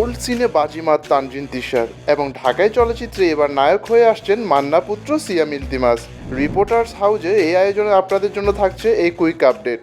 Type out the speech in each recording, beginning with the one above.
Old সিনে বাজিমাত তানজিন তিশার এবং ঢাকায় চলচ্চিত্রে এবার নায়ক হয়ে আসছেন মান্না পুত্র সিয়াম ইলতিমাস রিপোর্টার্স হাউজে এই আয়োজনে আপনাদের জন্য থাকছে এই কুইক আপডেট।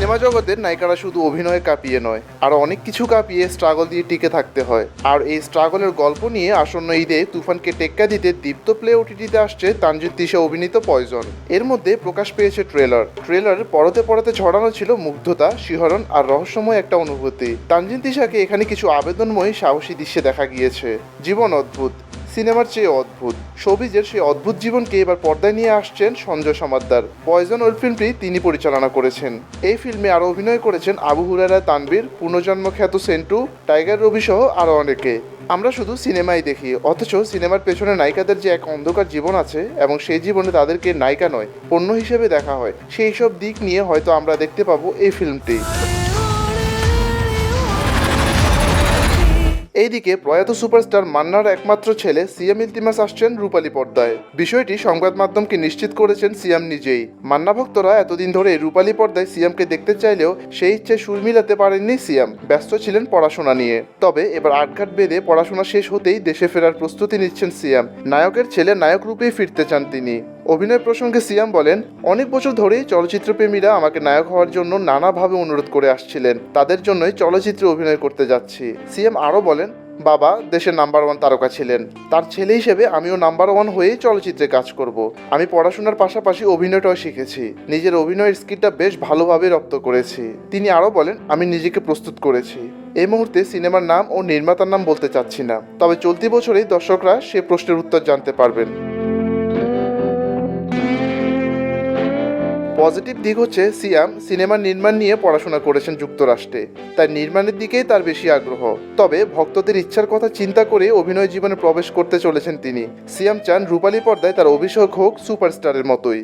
সিনেমা জগতের নায়িকারা শুধু অভিনয়ে কাঁপিয়ে নয়, আরও অনেক কিছু কাঁপিয়ে স্ট্রাগল দিয়ে টিকে থাকতে হয়। আর এই স্ট্রাগলের গল্প নিয়ে আসন্ন ঈদে তুফানকে টেক্কা দিতে দীপ্ত প্লে ওটিটিতে আসছে তানজিদ তিশা অভিনীত পয়জন। এর মধ্যে প্রকাশ পেয়েছে ট্রেলার ট্রেলার পরতে পরতে ছড়ানো ছিল মুগ্ধতা, শিহরণ আর রহস্যময় একটা অনুভূতি। তানজিন তিশাকে এখানে কিছু আবেদনময়ী সাহসী দৃশ্যে দেখা গিয়েছে। জীবন অদ্ভুত। সিনেমার চেয়ে অদ্ভুত। সবিজের সেই অদ্ভুত জীবনকে এবার পর্দায় নিয়ে আসছেন সঞ্জয় সমাদ্দার। পয়জন ওয়েব ফিল্মটি তিনি পরিচালনা করেছেন। এই ফিল্মে আরও অভিনয় করেছেন আবু হুরারা তানবীর পুনর্জন্ম খ্যাত সেন্টু, টাইগার রবি সহ আরও অনেকে। আমরা শুধু সিনেমাই দেখি, অথচ সিনেমার পেছনে নায়িকাদের যে এক অন্ধকার জীবন আছে এবং সেই জীবনে তাদেরকে নায়িকা নয়, পণ্য হিসেবে দেখা হয়। সেই সব দিক নিয়ে হয়তো আমরা দেখতে পাবো এই ফিল্মটি। এইদিকে প্রয়াত সুপারস্টার মান্নার একমাত্র ছেলে সিয়াম ইলতিমাস আসছেন রূপালী পর্দায়। বিষয়টি সংবাদ মাধ্যমকে নিশ্চিত করেছেন সিয়াম নিজেই। মান্না ভক্তরা এতদিন ধরে রূপালী পর্দায় সিয়ামকে দেখতে চাইলেও সেই ইচ্ছে সুর মিলাতে পারেননি সিয়াম। ব্যস্ত ছিলেন পড়াশোনা নিয়ে। তবে এবার আটঘাট বেঁধে পড়াশোনা শেষ হতেই দেশে ফেরার প্রস্তুতি নিচ্ছেন সিয়াম। নায়কের ছেলে নায়ক রূপেই ফিরতে চান তিনি। অভিনয় প্রসঙ্গে সিয়াম বলেন, অনেক বছর ধরেই চলচ্চিত্র প্রেমীরা আমাকে নায়ক হওয়ার জন্য নানাভাবে অনুরোধ করে আসছিলেন। তাদের জন্যই চলচ্চিত্রে অভিনয় করতে যাচ্ছি। সিএম আরও বলেন, বাবা দেশের নাম্বার ওয়ান তারকা ছিলেন। তার ছেলে হিসেবে আমিও নাম্বার ওয়ান হয়েই চলচ্চিত্রে কাজ করব। আমি পড়াশোনার পাশাপাশি অভিনয়টাও শিখেছি। নিজের অভিনয়ের স্কিলটা বেশ ভালোভাবে রপ্ত করেছি। তিনি আরও বলেন, আমি নিজেকে প্রস্তুত করেছি। এই মুহূর্তে সিনেমার নাম ও নির্মাতার নাম বলতে চাচ্ছি না। তবে চলতি বছরেই দর্শকরা সে প্রশ্নের উত্তর জানতে পারবেন। পজিটিভ দিক হচ্ছে সিয়াম সিনেমা নির্মাণ নিয়ে পড়াশোনা করেছেন যুক্তরাষ্ট্রে। তাই নির্মাণের দিকেই তার বেশি আগ্রহ। তবে ভক্তদের ইচ্ছার কথা চিন্তা করে অভিনয় জীবনে প্রবেশ করতে চলেছেন তিনি। সিয়াম চান রূপালী পর্দায় তার অভিষেক হোক সুপারস্টারের মতোই।